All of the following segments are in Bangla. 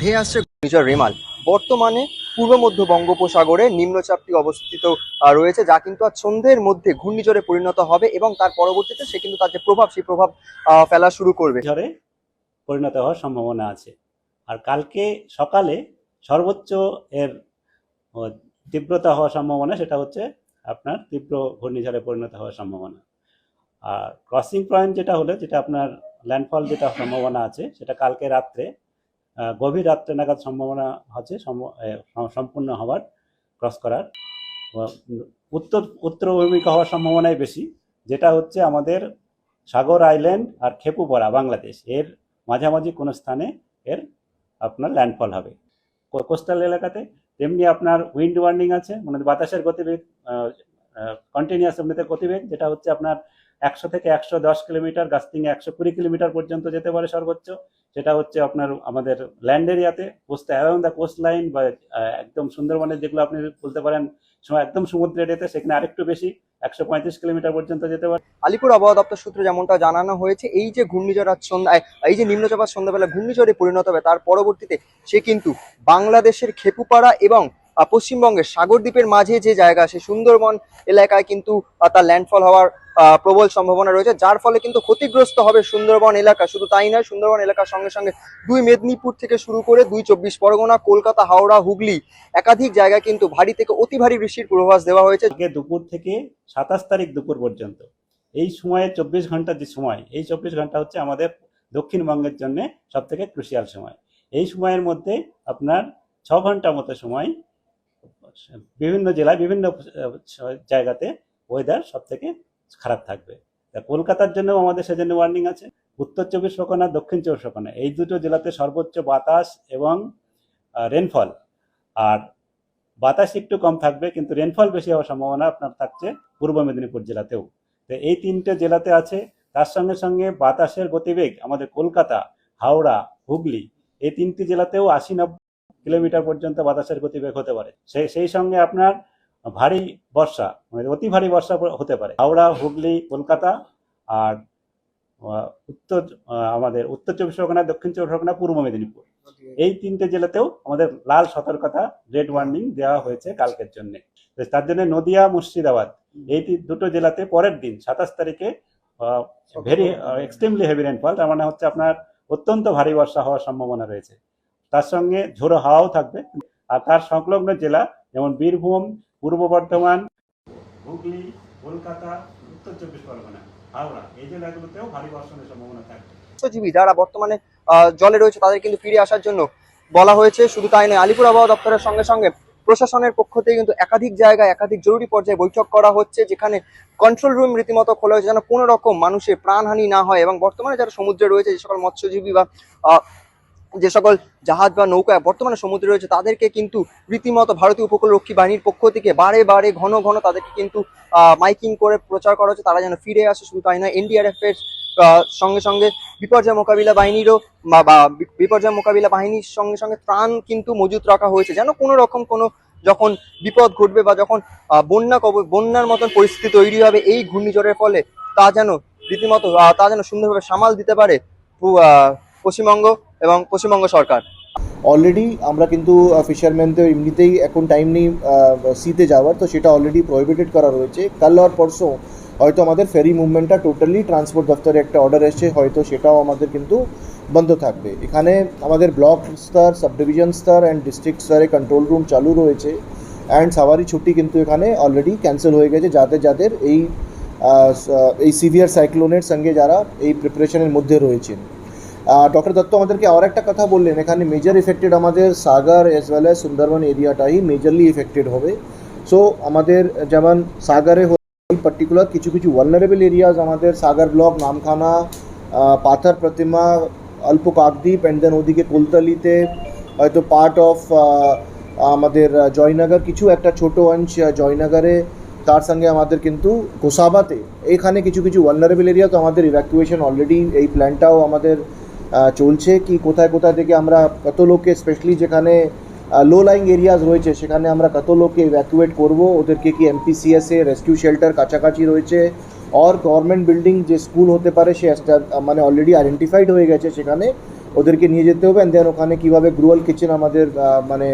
ধেয়ে আসছে ঘূর্ণিঝড় রেমাল। বর্তমানে পূর্ব মধ্য বঙ্গোপসাগরে নিম্নচাপটি অবস্থিত রয়েছে, যা কিন্তু আজ সন্ধ্যের মধ্যে ঘূর্ণিঝড়ে পরিণত হবে এবং তার পরবর্তীতে সে কিন্তু তার যে প্রভাব, সেই প্রভাব ফেলা শুরু করবে। ঝড়ে পরিণত হওয়ার সম্ভাবনা আছে। আর কালকে সকালে সর্বোচ্চ এর তীব্রতা হওয়ার সম্ভাবনা, সেটা হচ্ছে আপনার তীব্র ঘূর্ণিঝড়ে পরিণত হওয়ার সম্ভাবনা। আর ক্রসিং পয়েন্ট যেটা হলো, যেটা আপনার ল্যান্ডফল যেটা সম্ভাবনা আছে, সেটা কালকে রাত্রে গভীর রাত্রে নাগাদ সম্ভাবনা আছে সম- সম্পূর্ণ হওয়ার ক্রস করার। উত্তর উত্তর অভিমুখী হওয়ার সম্ভাবনাই বেশি, যেটা হচ্ছে আমাদের সাগর আইল্যান্ড আর খেপুপাড়া, বাংলাদেশ। এর মাঝামাঝি কোনো স্থানে এর আপনার ল্যান্ডফল হবে। কোস্টাল এলাকাতে তেমনি আপনার উইন্ড ওয়ার্নিং আছে মানে বাতাসের গতিবেগ কন্টিনিউয়াস এমনিতে গতিবেগ, যেটা হচ্ছে আপনার একশো থেকে একশো দশ কিলোমিটার গাস্তিং একশো কুড়ি কিলোমিটার পর্যন্ত যেতে পারে সর্বোচ্চ। সেটা হচ্ছে আপনার আমাদের ল্যান্ড এরিয়াতে coast around the coast line বা একদম সুন্দরবনের যেগুলো আপনি বলতে পারেন একদম সমুদ্র এরিয়াতে সেখানে আরেকটু বেশি, একশো পঁয়ত্রিশ কিলোমিটার পর্যন্ত যেতে পারে। আলিপুর আবহাওয়া দপ্তর সূত্রে যেমনটা জানানো হয়েছে, এই যে ঘূর্ণিঝড় আজ সন্ধ্যা, এই যে নিম্নচাপ সন্ধ্যাবেলা ঘূর্ণিঝড়ে পরিণত হবে, তার পরবর্তীতে সে কিন্তু বাংলাদেশের খেপুপাড়া এবং পশ্চিমবঙ্গের সাগরদ্বীপের মাঝে যে জায়গা সে সুন্দরবন এলাকায় কিন্তু তার ল্যান্ডফল হওয়ার প্রবল সম্ভাবনা রয়েছে, যার ফলে কিন্তু ক্ষতিগ্রস্ত হবে সুন্দরবন এলাকা। শুধু তাই নয়, সুন্দরবন এলাকার সঙ্গে সঙ্গে দুই মেদিনীপুর থেকে শুরু করে দুই চব্বিশ পরগনা, কলকাতা, হাওড়া, হুগলি একাধিক জায়গায় কিন্তু ভারী থেকে অতি ভারী বৃষ্টির পূর্বাভাস দেওয়া হয়েছে। দুপুর থেকে সাতাশ তারিখ দুপুর পর্যন্ত। এই সময়ে চব্বিশ ঘণ্টার যে সময়, এই চব্বিশ ঘণ্টা হচ্ছে আমাদের দক্ষিণবঙ্গের জন্য সব থেকে ক্রুশিয়াল সময়। এই সময়ের মধ্যে আপনার ছ ঘণ্টা মতো সময় বিভিন্ন জেলায় বিভিন্ন জায়গাতে ওয়েদার সব থেকে খারাপ থাকবে। কলকাতার জন্য আমাদের সেজন্য ওয়ার্নিং আছে। উত্তর চব্বিশ পরগনা, দক্ষিণ চব্বিশ পরগনা, এই দুটো জেলাতে সর্বোচ্চ বাতাস এবং রেনফল আর বাতাস একটু কম থাকবে, কিন্তু রেনফল বেশি হওয়ার সম্ভাবনা আপনার থাকছে পূর্ব মেদিনীপুর জেলাতেও। তো এই তিনটে জেলাতে আছে, তার সঙ্গে সঙ্গে বাতাসের গতিবেগ আমাদের কলকাতা, হাওড়া, হুগলি, এই তিনটি জেলাতেও আশি নব্বই কিলোমিটার পর্যন্ত বাতাসের গতিবেগ হতে পারে। সেই সেই সঙ্গে আপনার ভারী বর্ষা মানে অতি ভারী বর্ষা হতে পারে। হাওড়া, হুগলি, কলকাতা আর উত্তর আমাদের উত্তর চব্বিশ পরগনা, দক্ষিণ চব্বিশ পরগনা, পূর্ব মেদিনীপুর। এই তিনটে জেলাতেও আমাদের লাল সতর্কতা, রেড ওয়ার্নিং দেওয়া হয়েছে কালকের জন্য। তার জন্য নদিয়া, মুর্শিদাবাদ, এই দুটো জেলাতে পরের দিন, সাতাশ তারিখে ভেরি এক্সট্রিমলি হেভি রেনফল তার মানে হচ্ছে আপনার অত্যন্ত ভারী বর্ষা হওয়ার সম্ভাবনা রয়েছে। তার সঙ্গে ঝোড়ো হাওয়াও থাকবে। আর তার সংলগ্ন জেলা যেমন বীরভূম, পূর্ব বর্ধমান, হুগলি, কলকাতা, উত্তর চব্বিশ পরগনা, হাওড়া, এই জেলাগুলোতেও ভারী বর্ষণের সম্ভাবনা থাকবে। মৎস্যজীবী যারা বর্তমানে জলে রয়েছে, তাদের কিন্তু ফিরে আসার জন্য বলা হয়েছে, শুধু তাই নয়, আলিপুর আবহাওয়া দপ্তরের সঙ্গে সঙ্গে প্রশাসনের পক্ষ থেকে কিন্তু একাধিক জায়গায় একাধিক জরুরি পর্যায়ে বৈঠক করা হচ্ছে, যেখানে কন্ট্রোল রুম রীতিমতো খোলা হয়েছে, যেন কোনো রকম মানুষের প্রাণহানি না হয় এবং বর্তমানে যারা সমুদ্রে রয়েছে, যে সকল মৎস্যজীবী বা যে সকল জাহাজ বা নৌকা বর্তমানে সমুদ্রে রয়েছে, তাদেরকে কিন্তু রীতিমতো ভারতীয় উপকূলরক্ষী বাহিনীর পক্ষ থেকে বারে বারে ঘন ঘন তাদেরকে কিন্তু মাইকিং করে প্রচার করা হচ্ছে। তারা যেন ফিরে আসে, শুধু তাই নয়, এনডিআরএফ এর সঙ্গে সঙ্গে বিপর্যয় মোকাবিলা বাহিনীরও, বা- বিপর্যয় মোকাবিলা বাহিনীর সঙ্গে সঙ্গে ত্রাণ কিন্তু মজুত রাখা হয়েছে। যেন কোনো রকম কোনো যখন বিপদ ঘটবে বা যখন বন্যা কব- বন্যার মতন পরিস্থিতি তৈরি হবে, এই ঘূর্ণিঝড়ের ফলে তা যেন রীতিমতো তা যেন সুন্দরভাবে সামাল দিতে পারে পশ্চিমবঙ্গ এবং পশ্চিমবঙ্গ সরকার। অলরেডি আমরা কিন্তু ফিশারম্যানদের এমনিতেই এখন টাইম নেই সিতে যাওয়ার, তো সেটা অলরেডি প্রহিবিটেড করা রয়েছে। কাল আর পরশু হয়তো আমাদের ফেরি মুভমেন্টটা টোটালি ট্রান্সপোর্ট দপ্তরে একটা অর্ডার এসছে, হয়তো সেটাও আমাদের কিন্তু বন্ধ থাকবে। এখানে আমাদের ব্লক স্তর সাব ডিভিশন স্তর অ্যান্ড ডিস্ট্রিক্ট স্তরে কন্ট্রোল রুম চালু রয়েছে। অ্যান্ড সাওয়ারি ছুটি কিন্তু এখানে অলরেডি ক্যান্সেল হয়ে গেছে। যাদের যাদের এই এই সিভিয়ার সাইক্লোনের সঙ্গে যারা এই প্রিপারেশনের মধ্যে রয়েছেন। ডক্টর দত্ত, আমাদেরকে আর একটা কথা বললেন। এখানে মেজর এফেক্টেড আমাদের Sagar as well as Sundarban এরিয়াটাই majorly affected হবে। সো আমাদের যেমন সাগরে পার্টিকুলার কিছু কিছু ভালনারেবল এরিয়াজ আমাদের সাগর ব্লক নামখানা পাথর প্রতিমা, অল্প কাকদ্বীপ অ্যান্ড দেন ওদিকে কোলতালিতে হয়তো পার্ট অফ আমাদের জয়নগর, কিছু একটা ছোট অংশ জয়নগরে, তার সঙ্গে আমাদের কিন্তু গোসাবাতে এখানে কিছু কিছু ভালনারেবল এরিয়া তো আমাদের ইভ্যাকুয়েশন অলরেডি এই প্ল্যানটাও আমাদের চলছে কি, কোথায় কোথায় থেকে আমরা কত লোককে স্পেশালি যেখানে লো লাইং এরিয়াজ রয়েছে, সেখানে আমরা কত লোককে ইভ্যাকুয়েট করব? ওদেরকে কি এমপিসিএসে রেস্কিউ শেল্টার কাছাকাছি রয়েছে? অর গভর্নমেন্ট বিল্ডিং যে স্কুল হতে পারে, সে মানে অলরেডি আইডেন্টিফাইড হয়ে গেছে সেখানে, ওদেরকে নিয়ে যেতে হবে। অ্যান্ড দেন ওখানে কীভাবে গ্রুয়াল কিচেন আমাদের মানে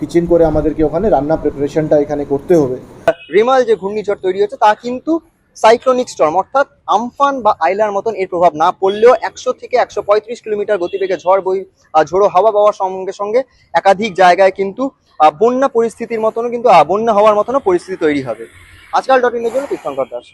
কিচেন করে আমাদেরকে ওখানে রান্না প্রিপারেশনটা এখানে করতে হবে। রিমাল যে ঘূর্ণিঝড় তৈরি হচ্ছে, তা কিন্তু সাইক্লোনিক স্টর্ম, অর্থাৎ আমফান বা আইলার মতন এর প্রভাব না পড়লেও একশো থেকে একশো পঁয়ত্রিশ কিলোমিটার গতিবেগে ঝড় বই ঝোড়ো হাওয়া পাওয়ার সঙ্গে সঙ্গে একাধিক জায়গায় কিন্তু বন্যা পরিস্থিতির মতনও কিন্তু বন্যা হওয়ার মতনও পরিস্থিতি তৈরি হবে। আজকাল ডট ইনের জন্য তীর্থঙ্কর দাস।